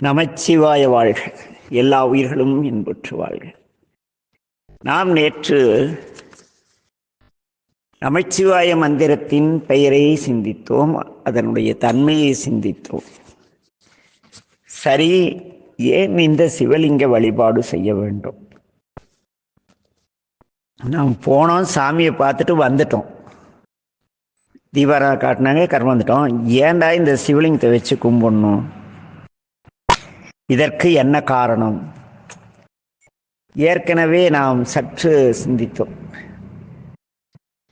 நமச்சிவாய வாழ்க. எல்லா உயிர்களும் இன்புற்று வாழ்க. நாம் நேற்று நமச்சிவாய மந்திரத்தின் பெயரை சிந்தித்தோம் அதனுடைய தன்மையை சிந்தித்தோம். சரி ஏன் இந்த சிவலிங்க வழிபாடு செய்ய வேண்டும்? நாம் போனோம் சாமியை பார்த்துட்டு வந்துட்டோம். தீபாரா காட்டினாங்க கர்மந்துட்டோம் ஏன்டா இந்த சிவலிங்கத்தை வச்சு கும்பிடணும்? இதற்கு என்ன காரணம்? ஏற்கனவே நாம் சற்று சிந்தித்தோம்.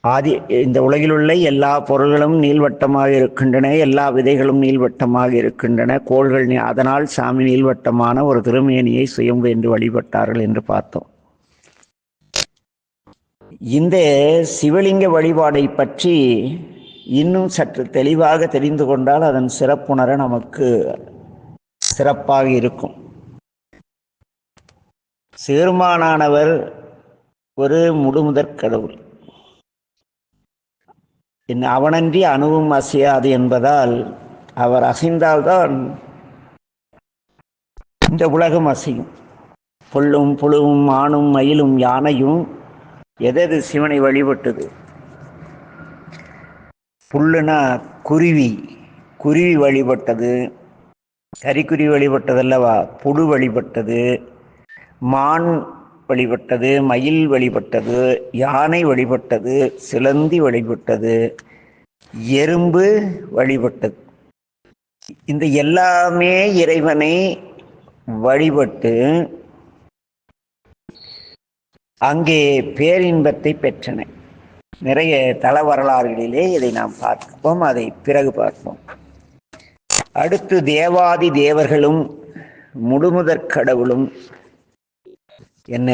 ஆதி இந்த உலகிலுள்ள எல்லா பொருள்களும் நீள்வட்டமாக இருக்கின்றன எல்லா விதைகளும் நீள்வட்டமாக இருக்கின்றன கோள்கள் அதனால் சாமி நீள்வட்டமான ஒரு திருமேனியை சுயம்பு என்று வழிபட்டார்கள் என்று பார்த்தோம். இந்த சிவலிங்க வழிபாடை பற்றி இன்னும் சற்று தெளிவாக தெரிந்து கொண்டால் அதன் சிறப்புணர நமக்கு சிறப்பாக இருக்கும். சிறுமானானவர் ஒரு முழுமுதற் கடவுள். என் அவனன்றி அணுவும் அசையாது என்பதால் அவர் அசைந்தால்தான் இந்த உலகம் அசையும். புல்லும் புழுவும் ஆணும் மயிலும் யானையும் எதது சிவனை வழிபட்டது? புல்லுனா குருவி. குருவி வழிபட்டது. கரிக்குருவி வழிபட்டதல்லவா? புழு வழிபட்டது மான் வழிபட்டது மயில் வழிபட்டது யானை வழிபட்டது சிலந்தி வழிபட்டது எறும்பு வழிபட்டது. இந்த எல்லாமே இறைவனை வழிபட்டு அங்கே பேரின்பத்தை பெற்றன. நிறைய தல வரலாறுகளிலே இதை நாம் பார்ப்போம் அதை பிறகு பார்ப்போம். அடுத்து தேவாதி தேவர்களும் முழுமுதற் கடவுளும் என்ன?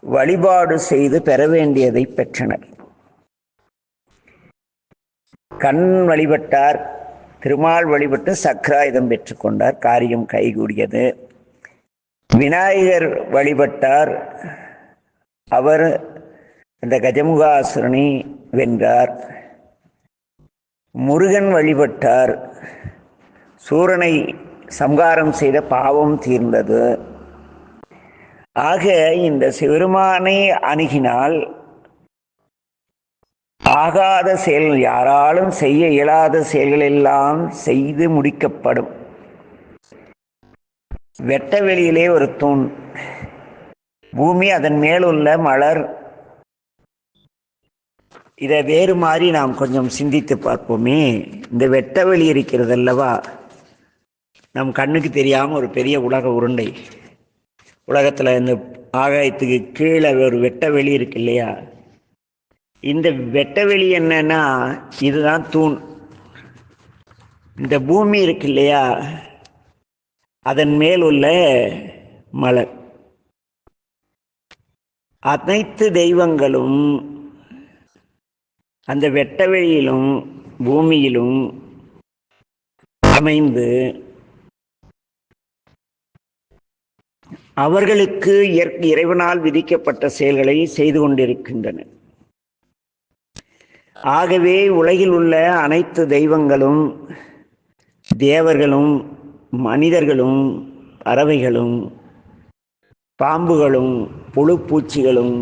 வழிபாடு செய்து பெற வேண்டியதை பெற்றனர். கண் வழிபட்டார் திருமால் வழிபட்டு சக்கராயுதம் பெற்றுக்கொண்டார் காரியம் கைகூடியது. விநாயகர் வழிபட்டார் அவர் இந்த கஜமுகாசுரனை வென்றார். முருகன் வழிபட்டார். சூரனை சம்காரம் செய்த பாவம் தீர்ந்தது. ஆக இந்த சிவருமானை அணுகினால் ஆகாத செயல்கள் யாராலும் செய்ய இயலாத செயல்களெல்லாம் செய்து முடிக்கப்படும். வெட்ட வெளியிலே ஒரு தூண். பூமி அதன் மேலுள்ள மலர் இதை வேறு மாதிரி நாம் கொஞ்சம் சிந்தித்து பார்ப்போமே. இந்த வெட்ட வெளி இருக்கிறது அல்லவா? நம் கண்ணுக்கு தெரியாமல் ஒரு பெரிய உலக உருண்டை. உலகத்தில் இந்த ஆகாயத்துக்கு கீழே ஒரு வெட்ட வெளி இருக்கு இல்லையா? இந்த வெட்ட வெளி என்னன்னா இதுதான் தூண். இந்த பூமி இருக்கு இல்லையா? அதன் மேல் உள்ள மலர். அனைத்து தெய்வங்களும் அந்த வெட்டவெளியிலும் பூமியிலும் அமைந்து அவர்களுக்கு இறைவனால் விதிக்கப்பட்ட செயல்களை செய்து கொண்டிருக்கின்றன. ஆகவே உலகில் உள்ள அனைத்து தெய்வங்களும் தேவர்களும் மனிதர்களும் பறவைகளும் பாம்புகளும் புழுப்பூச்சிகளும்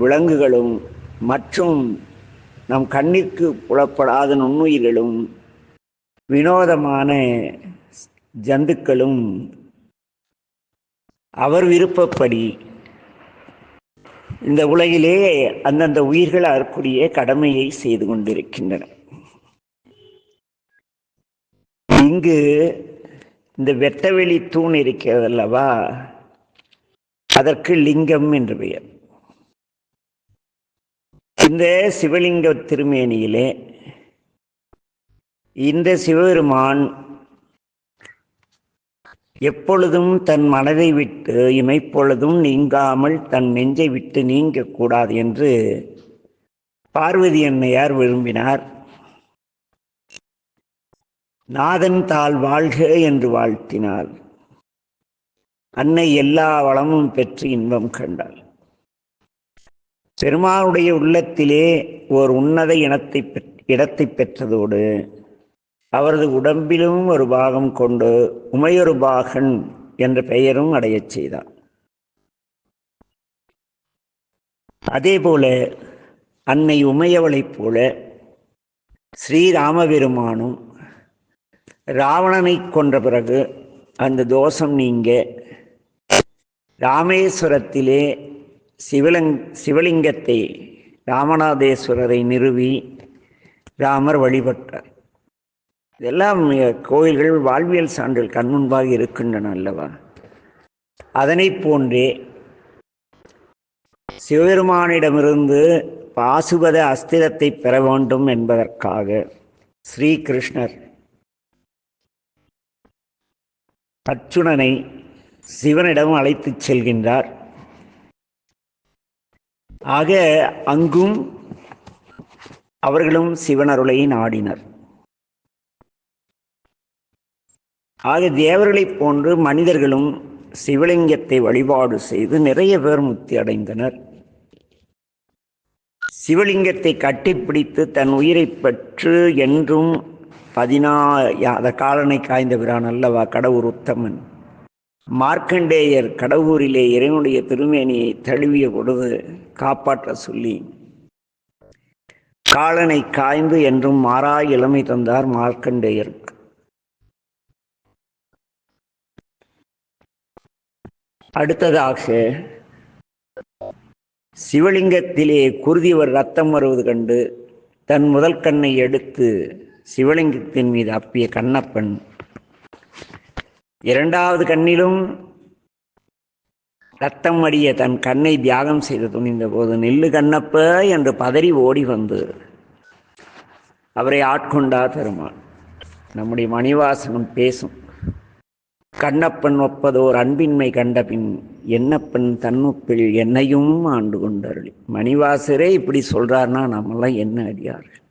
விலங்குகளும் மற்றும் நம் கண்ணிற்கு புலப்படாத நுண்ணுயிர்களும் வினோதமான ஜந்துக்களும் அவர் விருப்பப்படி இந்த உலகிலே அந்தந்த உயிர்கள் அதற்குரிய கடமையை செய்து கொண்டிருக்கின்றன. இங்கு இந்த வெட்டவெளி தூண் இருக்கிறதல்லவா? அதற்கு லிங்கம் என்று பெயர். இந்த சிவலிங்க திருமேனியிலே இந்த சிவபெருமான் எப்பொழுதும் தன் மனதை விட்டு இமைப்பொழுதும் நீங்காமல் தன் நெஞ்சை விட்டு நீங்கக்கூடாது என்று பார்வதி அன்னையார் விரும்பினார். நாதன் தாள் வாழ்க என்று வாழ்த்தினார். அன்னை எல்லா வளமும் பெற்று இன்பம் கண்டாள். பெருமானுடைய உள்ளத்திலே ஓர் உன்னத இனத்தை பெற் இடத்தை பெற்றதோடு அவரது உடம்பிலும் ஒரு பாகம் கொண்டு உமையொரு பாகன் என்ற பெயரும் அடையச் செய்தார். அதேபோல அன்னை உமையவளைப் போல ஸ்ரீராமபெருமானும் ராவணனை கொன்ற பிறகு அந்த தோஷம் நீங்க ராமேஸ்வரத்திலே சிவலங் சிவலிங்கத்தை ராமநாதேஸ்வரரை நிறுவி ராமர் வழிபட்டார். இதெல்லாம் கோயில்கள் வாழ்வியல் சான்றில் கண்முன்பாக இருக்கின்றன அல்லவா? அதனைப் போன்றே சிவபெருமானிடமிருந்து பாசுபத அஸ்திரத்தை பெற வேண்டும் என்பதற்காக ஸ்ரீகிருஷ்ணர் அர்ச்சுனனை சிவனிடம் அழைத்துச் செல்கின்றார். ஆக அங்கும் அவர்களும் சிவனருளை நாடினர். ஆக தேவர்களைப் போன்று மனிதர்களும் சிவலிங்கத்தை வழிபாடு செய்து நிறைய பேர் முக்தி அடைந்தனர். சிவலிங்கத்தை கட்டிப்பிடித்து தன் உயிரை பெற்று என்றும் பதினா அத காலனை காய்ந்தவரான் அல்லவா கடவுள் உத்தமன். மார்க்கண்டேயர் கடவுரிலே இறைவனுடைய திருமேனியை தழுவிய பொழுது காப்பாற்ற சொல்லி காலனை காய்ந்து என்றும் மாறா இளமை தந்தார் மார்க்கண்டேயர். அடுத்ததாக சிவலிங்கத்திலே குருதிவர் ரத்தம் வருவது கண்டு தன் முதல் கண்ணை எடுத்து சிவலிங்கத்தின் மீது அப்பிய கண்ணப்பன் இரண்டாவது கண்ணிலும் ரத்தம் அடிய தன் கண்ணை தியாகம் செய்து துணிந்த போது நெல்லு கண்ணப்ப என்று பதறி ஓடி வந்து அவரை ஆட்கொண்டா பெருமாள். நம்முடைய மணிவாசனம் பேசும். கண்ணப்பன் ஒப்பதோர் அன்பின்மை கண்டபின் என்னப்பன் தன்னுப்பில் என்னையும் ஆண்டு கொண்டார்கள் மணிவாசரே இப்படி சொல்றாருன்னா நம்மெல்லாம் என்ன அடியார்கள்?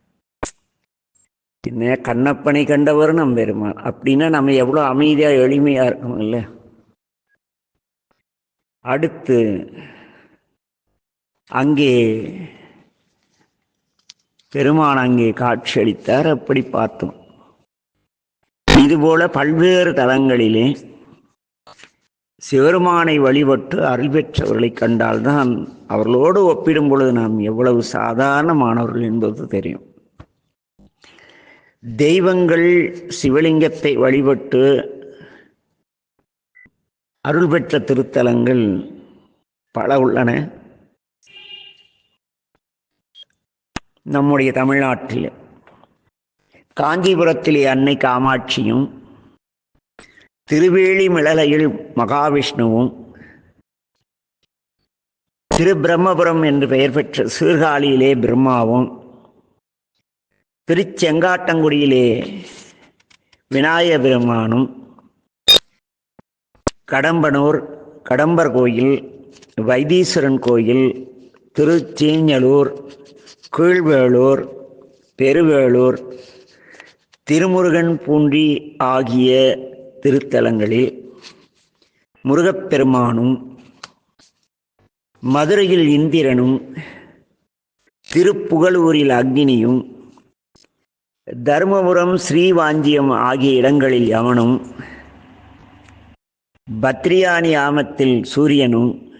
என்ன கண்ணப்பனை கண்டவர் நம் பெருமாள். அப்படின்னா நம்ம எவ்வளோ அமைதியாக எளிமையாக இருக்கணும் இல்லை? அடுத்து அங்கே பெருமான் அங்கே காட்சியளித்தார் அப்படி பார்த்தோம். இதுபோல பல்வேறு தலங்களிலே சிவருமானை வழிபட்டு அருள் பெற்றவர்களை கண்டால்தான் அவர்களோடு ஒப்பிடும் பொழுது நாம் எவ்வளவு சாதாரணமானவர்கள் என்பது தெரியும். தெய்வங்கள் சிவலிங்கத்தை வழிபட்டு அருள் பெற்ற திருத்தலங்கள் பல உள்ளன. நம்முடைய தமிழ்நாட்டில் காஞ்சிபுரத்திலே அன்னை காமாட்சியும் திருவேளிமிளலையில் மகாவிஷ்ணுவும் திருபிரம்மபுரம் என்று பெயர் பெற்ற சீர்காழியிலே பிரம்மாவும் திருச்செங்காட்டங்குடியிலே விநாயக பெருமானும் கடம்பனூர் கடம்பர் கோயில் வைத்தீஸ்வரன் கோயில் திருச்சீஞ்சலூர் கீழ்வேளூர் பெருவேளூர் திருமுருகன் பூண்டி ஆகிய திருத்தலங்களில் முருகப்பெருமானும் மதுரையில் இந்திரனும் திருப்புகழூரில் அக்னியும் தருமபுரம் ஸ்ரீவாஞ்சியம் ஆகிய இடங்களில் யமனும் பத்ரியானி ஆமத்தில் சூரியனும்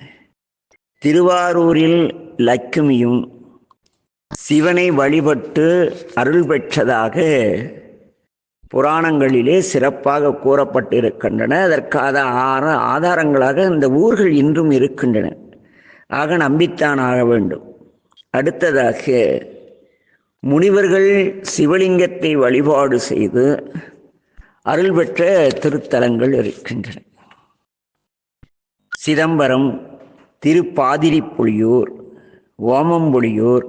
திருவாரூரில் லட்சுமியும் சிவனை வழிபட்டு அருள் பெற்றதாக புராணங்களிலே சிறப்பாக கூறப்பட்டிருக்கின்றன. அதற்காக ஆற ஆதாரங்களாக இந்த ஊர்கள் இன்றும் இருக்கின்றன. ஆக நம்பித்தான் ஆக வேண்டும். அடுத்ததாக முனிவர்கள் சிவலிங்கத்தை வழிபாடு செய்து அருள் பெற்ற திருத்தலங்கள் இருக்கின்றன. சிதம்பரம் திருப்பாதிரிப்புலியூர் ஓமம்புலியூர்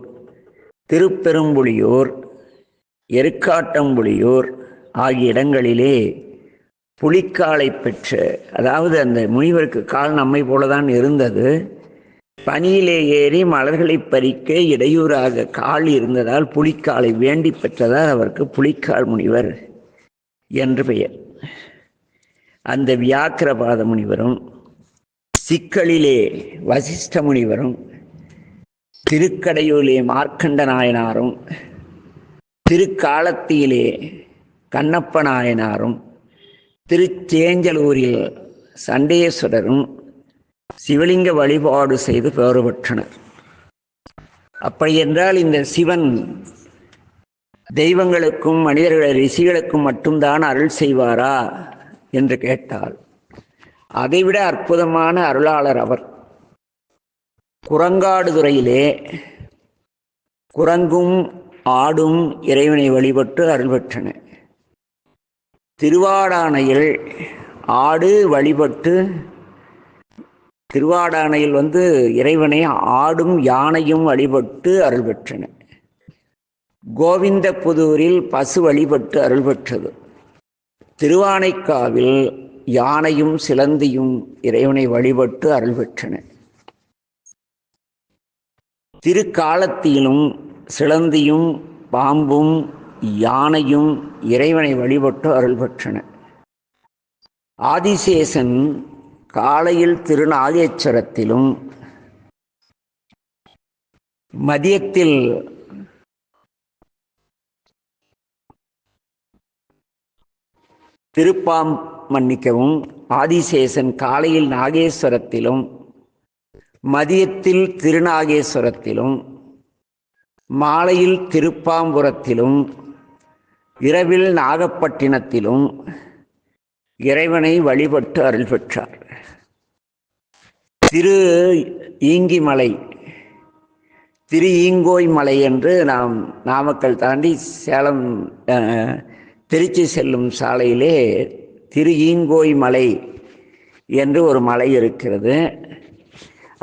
திருப்பெரும்புலியூர் எருக்காட்டம்புலியூர் ஆகிய இடங்களிலே புலிக்காலை பெற்ற அதாவது அந்த முனிவருக்கு கால் நம்மை போலதான் இருந்தது. பனியிலே ஏறி மலர்களை பறிக்க இடையூறாக கால் இருந்ததால் புலிக்காலை வேண்டி பெற்றதால் அவருக்கு புலிக்கால் முனிவர் என்று பெயர். அந்த வியாக்கிரபாத முனிவரும் சிக்கலிலே வசிஷ்ட முனிவரும் திருக்கடையூரிலே மார்க்கண்ட நாயனாரும் திருக்காலத்தியிலே கண்ணப்ப நாயனாரும் திருச்சேஞ்சலூரில் சண்டேஸ்வரரும் சிவலிங்க வழிபாடு செய்து பெயர் பெற்றனர் அப்படி என்றால் இந்த சிவன் தெய்வங்களுக்கும் மனிதர்கள் ரிஷிகளுக்கும் மட்டும்தான் அருள் செய்வாரா என்று கேட்டால் அதைவிட அற்புதமான அருளாளர் அவர். குரங்காடுதுறையிலே குரங்கும் ஆடும் இறைவனை வழிபட்டு அருள் பெற்றன திருவாடானையில் ஆடு வழிபட்டு திருவாடானையில் வந்து இறைவனை ஆடும் யானையும் வழிபட்டு அருள் பெற்றன. கோவிந்த புதூரில் பசு வழிபட்டு அருள் பெற்றது. திருவானைக்காவில் யானையும் சிலந்தியும் இறைவனை வழிபட்டு அருள் பெற்றன. திருக்காலத்திலும் சிலந்தியும் பாம்பும் யானையும் இறைவனை வழிபட்டு அருள் பெற்றன. ஆதிசேஷன் காலையில் திருநாகேஸ்வரத்திலும் மதியத்தில் திருப்பாம் மன்னிக்கவும் ஆதிசேஷன் காலையில் நாகேஸ்வரத்திலும் மதியத்தில் திருநாகேஸ்வரத்திலும் மாலையில் திருப்பாம்புரத்திலும் இரவில் நாகப்பட்டினத்திலும் இறைவனை வழிபட்டு அருள் பெற்றார். திரு ஈங்கிமலை திரு ஈங்கோய் மலை என்று நாம் நாமக்கல் தாண்டி சேலம் திருச்சி செல்லும் சாலையிலே திரு ஈங்கோய் மலை என்று ஒரு மலை இருக்கிறது.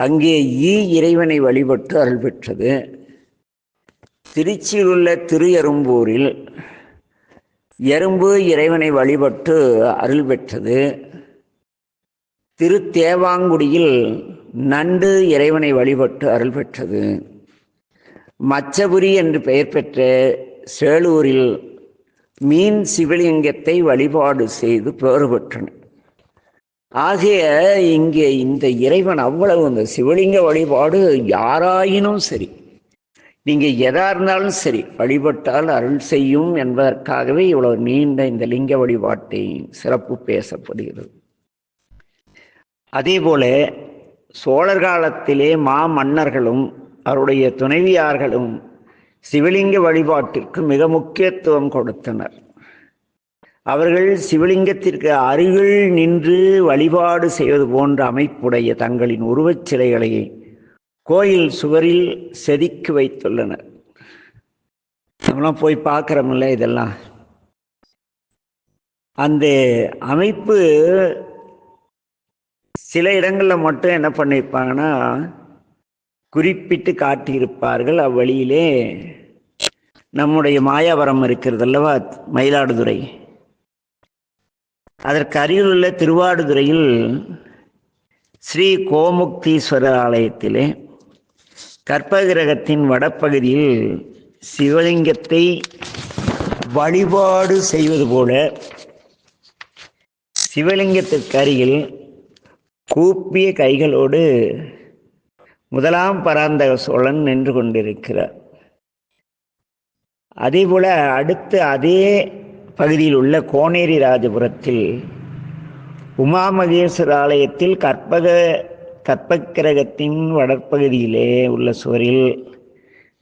அங்கே ஈ இறைவனை வழிபட்டு அருள் பெற்றது. திருச்சியில் உள்ள திரு எறும்பூரில் எறும்பு இறைவனை வழிபட்டு அருள் பெற்றது. திருத்தேவாங்குடியில் நண்டு இறைவனை வழிபட்டு அருள் பெற்றது. மச்சபுரி என்று பெயர் பெற்ற சேலூரில் மீன் சிவலிங்கத்தை வழிபாடு செய்து பெயர் பெற்றன. ஆகிய இங்கே இந்த இறைவன் அவ்வளவு இந்த சிவலிங்க வழிபாடு யாராயினும் சரி நீங்கள் எதா இருந்தாலும் சரி வழிபட்டால் அருள் செய்யும் என்பதற்காகவே இவ்வளவு நீண்ட இந்த லிங்க வழிபாட்டை சிறப்பு பேசப்படுகிறது. அதேபோல சோழர் காலத்திலே மா மன்னர்களும் அவருடைய துணைவியார்களும் சிவலிங்க வழிபாட்டிற்கு மிக முக்கியத்துவம் கொடுத்தனர். அவர்கள் சிவலிங்கத்திற்கு அருகில் நின்று வழிபாடு செய்வது போன்ற அமைப்புடைய தங்களின் உருவச் சிலைகளை கோயில் சுவரில் செதுக்கி வைத்துள்ளனர். நம்மளாம் போய் பார்க்குறோம்ல இதெல்லாம். அந்த அமைப்பு சில இடங்களில் மட்டும் என்ன பண்ணியிருப்பாங்கன்னா குறிப்பிட்டு காட்டியிருப்பார்கள் அவ்வழியிலே நம்முடைய மாயாவரம் இருக்கிறது அல்லவா மயிலாடுதுறை. அதற்கு அருகில் உள்ள திருவாடுதுறையில் ஸ்ரீ கோமுக்தீஸ்வரர் ஆலயத்திலே கற்பகிரகத்தின் வடப்பகுதியில் சிவலிங்கத்தை வழிபாடு செய்வது போல சிவலிங்கத்திற்கு அருகில் கூப்பிய கைகளோடு முதலாம் பராந்தக சோழன் நின்று கொண்டிருக்கிறார். அதேபோல அடுத்து அதே பகுதியில் உள்ள கோனேரி ராஜபுரத்தில் உமாமகேஸ்வர ஆலயத்தில் கற்பக கற்பக்கிரகத்தின் வடற்பகுதியிலே உள்ள சுவரில்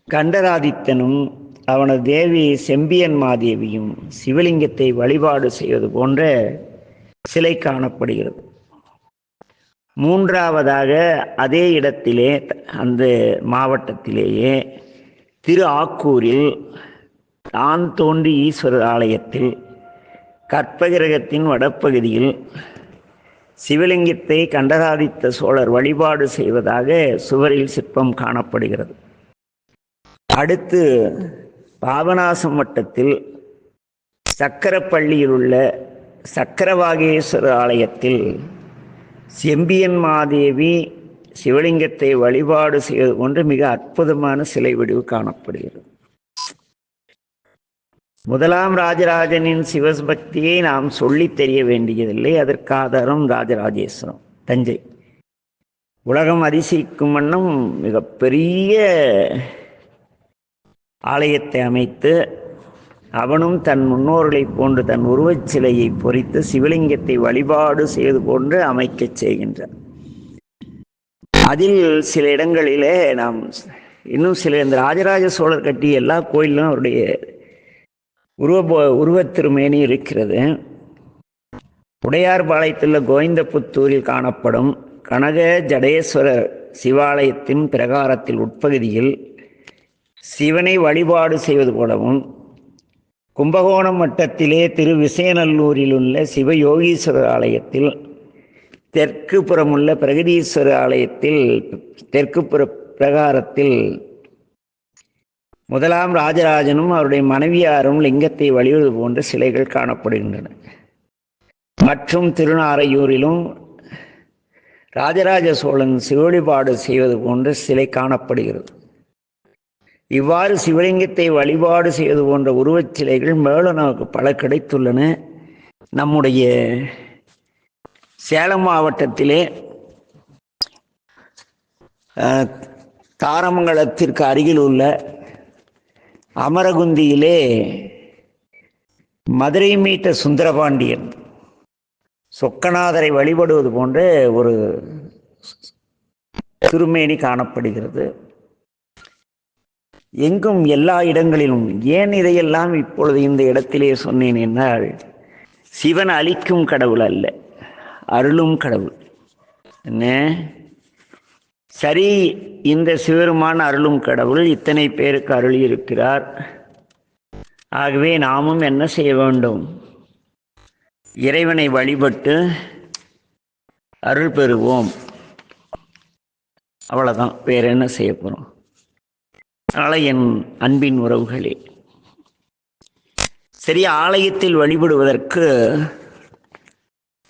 கண்டராதித்தனும் அவனது தேவி செம்பியன் மாதேவியும் சிவலிங்கத்தை வழிபாடு செய்வது போன்ற சிலை காணப்படுகிறது. மூன்றாவதாக அதே இடத்திலே அந்த மாவட்டத்திலேயே திரு ஆக்கூரில் தான் தோன்றி ஈஸ்வரர் ஆலயத்தில் கற்பகிரகத்தின் வடப்பகுதியில் சிவலிங்கத்தை கண்டராதித்த சோழர் வழிபாடு செய்வதாக சுவரில் சிற்பம் காணப்படுகிறது. அடுத்து பாபநாசம் வட்டத்தில் சக்கரப்பள்ளியில் உள்ள சக்கரவாகேஸ்வரர் ஆலயத்தில் செம்பியன் மாதேவி சிவலிங்கத்தை வழிபாடு செய்வது போன்று மிக அற்புதமான சிலை வடிவு காணப்படுகிறது. முதலாம் ராஜராஜனின் சிவபக்தியை நாம் சொல்லி தெரிய வேண்டியதில்லை. அதற்கு ஆதாரம் ராஜராஜேஸ்வரம் தஞ்சை. உலகம் அதிசயிக்கும் வண்ணம் மிகப்பெரிய ஆலயத்தை அமைத்து அவனும் தன் முன்னோர்களைப் போன்று தன் உருவச் சிலையை பொறித்து சிவலிங்கத்தை வழிபாடு செய்து போன்று அமைக்கச் செய்கின்றார். அதில் சில இடங்களிலே நாம் இன்னும் சில இந்த ராஜராஜ சோழர் கட்டி எல்லா கோயிலும் அவருடைய உருவ உருவத் திருமேனி இருக்கிறது. உடையார்பாளையத்துள்ள கோவிந்தபுத்தூரில் காணப்படும் கனக ஜடேஸ்வரர் சிவாலயத்தின் பிரகாரத்தில் உட்பகுதியில் சிவனை வழிபாடு செய்வது போலவும் கும்பகோணம் வட்டத்திலே திரு விசயநல்லூரில் உள்ள சிவயோகீஸ்வரர் ஆலயத்தில் தெற்கு புறமுள்ள பிரகதீஸ்வரர் ஆலயத்தில் தெற்கு புற பிரகாரத்தில் முதலாம் ராஜராஜனும் அவருடைய மனைவியாரும் லிங்கத்தை வழிவது போன்ற சிலைகள் காணப்படுகின்றன. மற்றும் திருநாரையூரிலும் ராஜராஜ சோழன் சிவழிபாடு செய்வது போன்ற சிலை காணப்படுகிறது. இவ்வாறு சிவலிங்கத்தை வழிபாடு செய்வது போன்ற உருவச் சிலைகள் மேலும் நமக்கு பல கிடைத்துள்ளன. நம்முடைய சேலம் மாவட்டத்திலே தாரமங்கலத்திற்கு அருகில் உள்ள அமரகுந்தியிலே மதுரை மீட்ட சுந்தரபாண்டியன் சொக்கநாதரை வழிபடுவது போன்ற ஒரு திருமேனி காணப்படுகிறது. எங்கும் எல்லா இடங்களிலும் ஏன் இதையெல்லாம் இப்பொழுது இந்த இடத்திலே சொன்னேன் என்றால் சிவன் அழிக்கும் கடவுள் அல்ல அருளும் கடவுள். என்ன? சரி இந்த சிவருமான அருளும் கடவுள் இத்தனை பேருக்கு அருள் இருக்கிறார் ஆகவே நாமும் என்ன செய்ய வேண்டும்? இறைவனை வழிபட்டு அருள் பெறுவோம். அவ்வளோதான் வேற என்ன செய்ய போகிறோம் அதனால் என் அன்பின் உறவுகளே. சரி ஆலயத்தில் வழிபடுவதற்கு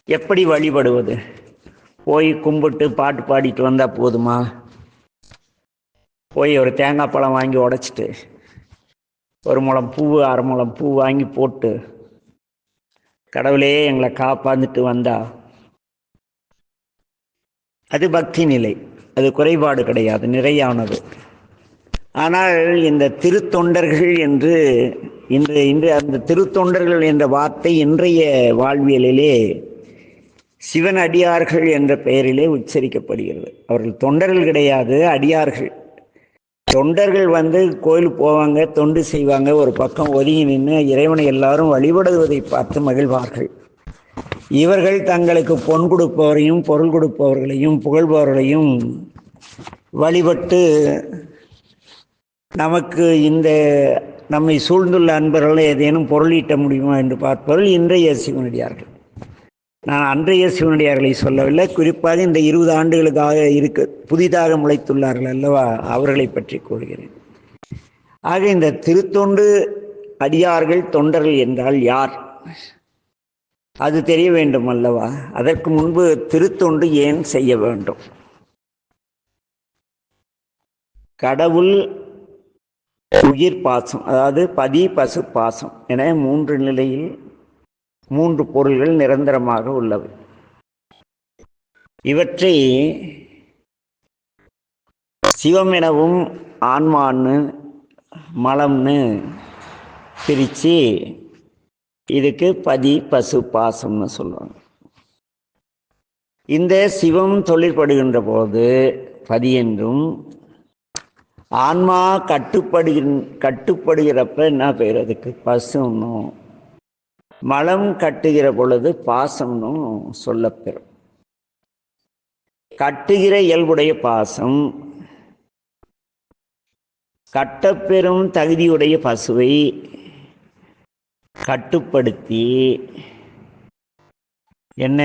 எப்படி வழிபடுவது? போய் கும்பிட்டு பாட்டு பாடிட்டு வந்தால் போதுமா? போய் ஒரு தேங்காய் பழம் வாங்கி உடைச்சிட்டு ஒரு முழம் பூ அரை முழம் பூ வாங்கி போட்டு கடவுளே எங்களை காப்பாந்துட்டு வந்தா. அது பக்தி நிலை. அது குறைபாடு கிடையாது நிறையானது. ஆனால் இந்த திருத்தொண்டர்கள் என்று இன்று இன்று அந்த திருத்தொண்டர்கள் என்ற வார்த்தை இன்றைய வாழ்வியலிலே சிவன் அடியார்கள் என்ற பெயரிலே உச்சரிக்கப்படுகிறது. அவர்கள் தொண்டர்கள் கிடையாது அடியார்கள். தொண்டர்கள் வந்து கோயில் போவாங்க தொண்டு செய்வாங்க ஒரு பக்கம் ஒதுங்கி நின்று இறைவனை எல்லாரும் வழிபடுவதை பார்த்து மகிழ்வார்கள். இவர்கள் தங்களுக்கு பொன் கொடுப்பவரையும் பொருள் கொடுப்பவர்களையும் புகழ்பவர்களையும் வழிபட்டு நமக்கு இந்த நம்மை சூழ்ந்துள்ள அன்பர்களை ஏதேனும் பொருளீட்ட முடியுமா என்று பார்ப்பவர்கள் இன்றைய சிவனடியார்கள். நான் அன்றைய சிவனடியார்களை சொல்லவில்லை. குறிப்பாக இந்த இருபது ஆண்டுகளுக்காக இருக்க புதிதாக முளைத்துள்ளார்கள் அல்லவா அவர்களை பற்றி கூறுகிறேன். ஆக இந்த திருத்தொண்டு அடியார்கள் தொண்டர்கள் என்றால் யார்? அது தெரிய வேண்டும் அல்லவா? அதற்கு முன்பு திருத்தொண்டு ஏன் செய்ய வேண்டும்? கடவுள் உயிர் பாசம் அதாவது பதி பசு பாசம் என மூன்று நிலையில் மூன்று பொருள்கள் நிரந்தரமாக உள்ளவை. இவற்றை சிவம் எனவும் ஆன்மான்னு மலம்னு பிரித்து இதுக்கு பதி பசு பாசம்னு சொல்லுவாங்க. இந்த சிவம் தொழிற்படுகின்ற போது பதி என்றும் ஆன்மா கட்டுப்படுகிற கட்டுப்படுகிறப்ப என்ன பெயர் அதுக்கு? பசுன்னும் மலம் கட்டுகிற பொழுது பாசம்னும் சொல்லப்பெறும். கட்டுகிற இயல்புடைய பாசம் கட்டப்பெறும் தகுதியுடைய பசுவை கட்டுப்படுத்தி என்ன?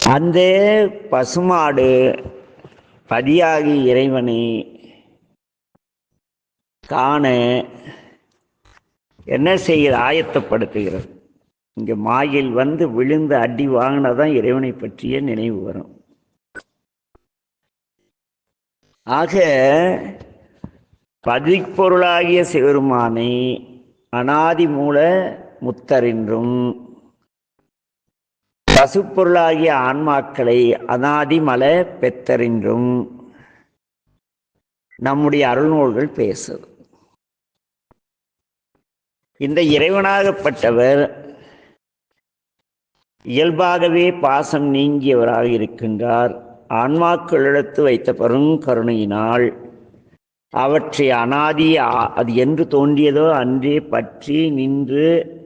அந்த பசுமாடு பதியாகி இறைவனை காண என்ன செய்ய ஆயத்தப்படுத்துகிறது? இங்கே மாயில் வந்து விழுந்து அடி வாங்கினதான் இறைவனை பற்றிய நினைவு வரும். ஆக பதிப்பொருளாகிய சிவருமானை அனாதி மூல முத்தரின்றும் பசுப்பொருளாகிய ஆன்மாக்களை அனாதிமல பெத்தறின்றும் நம்முடைய அருள்நூல்கள் பேசுது இந்த இறைவனாகப்பட்டவர் இயல்பாகவே பாசம் நீங்கியவராக இருக்கின்றார். ஆன்மாக்களிடத்து வைத்த பெருங்கருணையினால் அவற்றை அனாதி அது என்று தோன்றியதோ அன்றே பற்றி நின்று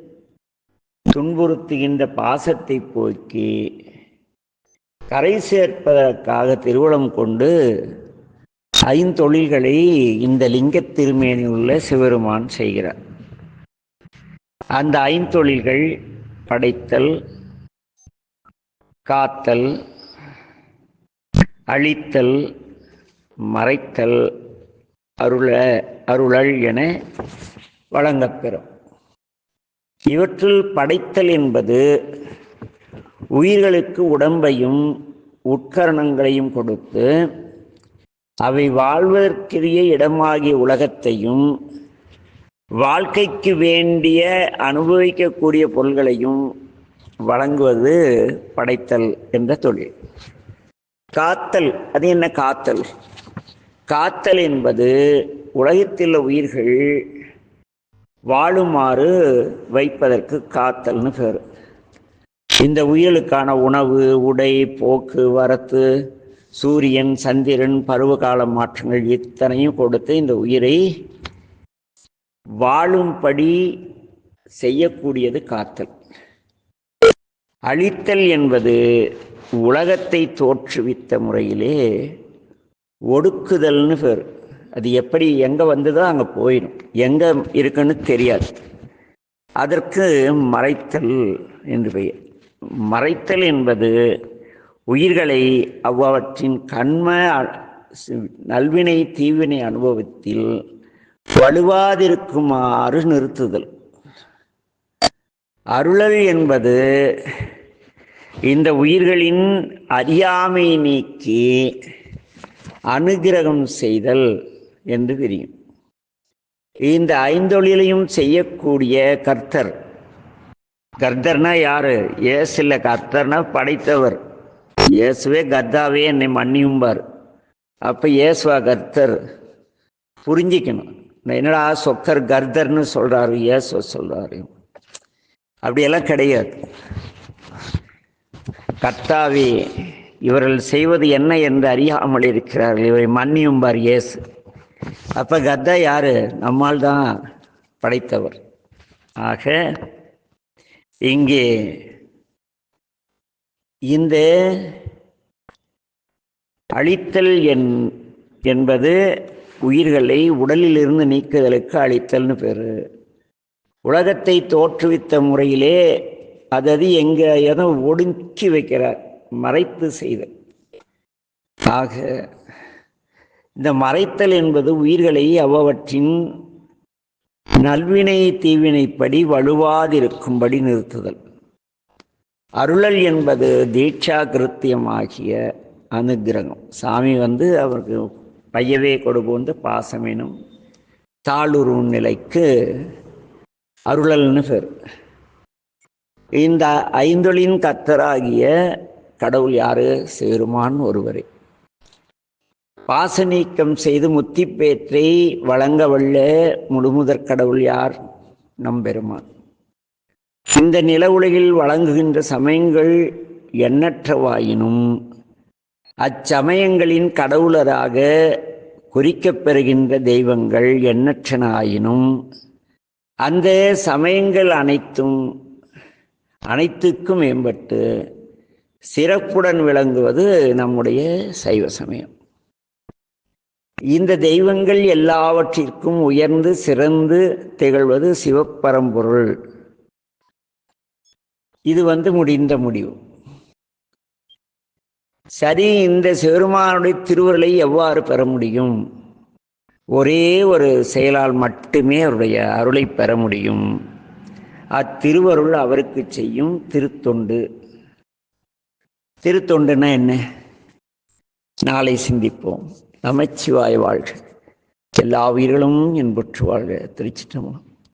துன்புறுத்துகின்ற பாசத்தை போக்கி கரை சேர்ப்பதற்காக திருவளம் கொண்டு ஐந்தொழில்களை இந்த லிங்கத் திருமேனியுள்ள உள்ள சிவருமான் செய்கிறார். அந்த ஐந்தொழில்கள் படைத்தல் காத்தல் அழித்தல் மறைத்தல் அருள அருளல் என வழங்கப்பெறும். இவற்றுள் படைத்தல் என்பது உயிர்களுக்கு உடம்பையும் உட்கரணங்களையும் கொடுத்து அவை வாழ்வதற்குரிய இடமாகிய உலகத்தையும் வாழ்க்கைக்கு வேண்டிய அனுபவிக்கக்கூடிய பொருள்களையும் வழங்குவது படைத்தல் என்ற தொழில். காத்தல் அது என்ன காத்தல்? காத்தல் என்பது உலகத்தில் உள்ள உயிர்கள் வாழுமாறு வைப்பதற்கு காத்தல்னு பேர். இந்த உயிலுக்கான உணவு உடை போக்கு வரத்து சூரியன் சந்திரன் பருவகால மாற்றங்கள் இத்தனையும் கொடுத்து இந்த உயிரை வாழும்படி செய்யக்கூடியது காத்தல். அழித்தல் என்பது உலகத்தை தோற்றுவித்த முறையிலே ஒடுக்குதல்னு பேர். அது எப்படி எங்கே வந்ததோ அங்கே போயிடும். எங்கே இருக்குன்னு தெரியாது. அதற்கு மறைத்தல் என்று பெயர். மறைத்தல் என்பது உயிர்களை அவ்வவற்றின் கண்ம அ- நல்வினை தீவினை அனுபவத்தில் வலுவாதிருக்குமாறு நிறுத்துதல். அருளல் என்பது இந்த உயிர்களின் அறியாமை நீக்கி அனுகிரகம் செய்தல். என்று தெரியும். இந்த ஐந்தொழிலையும் செய்யக்கூடிய கர்த்தர். கர்த்தர்னா யாரு? ஏசு இல்லை கர்த்தர்னா படைத்தவர். இயேசுவே கர்த்தாவே என்னை மன்னியும்பார். அப்போ இயேசுவா கர்த்தர். புரிஞ்சிக்கணும். என்னடா சொக்கர் கர்த்தர்னு சொல்கிறாரு இயேசுவ சொல்கிறாரு அப்படியெல்லாம் கிடையாது. கர்த்தாவே இவர்கள் செய்வது என்ன என்று அறியாமல் இருக்கிறார்கள். இவரை மன்னியும்பார் இயேசு. அப்போ கர்த்தா யாரு? நம்மால் தான் படைத்தவர். ஆக இங்கே இந்த அழித்தல் என் என்பது உயிர்களை உடலிலிருந்து நீக்குதலுக்கு அழித்தல்னு பேர். உலகத்தை தோற்றுவித்த முறையிலே அதது எங்கே எதோ ஒடுக்கி வைக்கிறார். மறைத்து செய்தல். ஆக இந்த மறைத்தல் என்பது உயிர்களை அவ்வவற்றின் நல்வினை தீவினைப்படி வலுவாதிருக்கும்படி நிறுத்துதல். அருளல் என்பது தீட்சா கிருத்தியமாகிய அனுக்கிரகம் சாமி வந்து அவருக்கு பையவே கொடுபோந்த பாசமெனும் தாளுரு நிலைக்கு அருளல்னு பேர். இந்த ஐந்தொழின் கத்தராகிய கடவுள் யாரு? சேருமான் ஒருவரே. பாசநீக்கம் செய்து முத்திப்பேற்றை வழங்க வல்ல முழுமுதற் கடவுள் யார்? நம்பெருமான் இந்த நில உலகில் வழங்குகின்ற சமயங்கள் எண்ணற்றவாயினும் அச்சமயங்களின் கடவுளராக குறிக்கப் பெறுகின்ற தெய்வங்கள் எண்ணற்றன ஆயினும் அந்த சமயங்கள் அனைத்தும் அனைத்துக்கும் மேம்பட்டு சிறப்புடன் விளங்குவது நம்முடைய சைவ சமயம். இந்த தெய்வங்கள் எல்லாவற்றிற்கும் உயர்ந்து சிறந்து திகழ்வது சிவப்பரம்பொருள். இது வந்து முடிந்த முடிவு. சரி இந்த சிவருமானுடைய திருவருளை எவ்வாறு பெற முடியும்? ஒரே ஒரு செயலால் மட்டுமே அவருடைய அருளை பெற முடியும். அத்திருவருள் அவருக்கு செய்யும் திருத்தொண்டு. திருத்தொண்டுன்னா என்ன? நாளை சிந்திப்போம். நமச்சிவாய வாழ்க. எல்லா உயிர்களும் என்பற்று வாழ்க. திருச்சிற்றம்பலம்.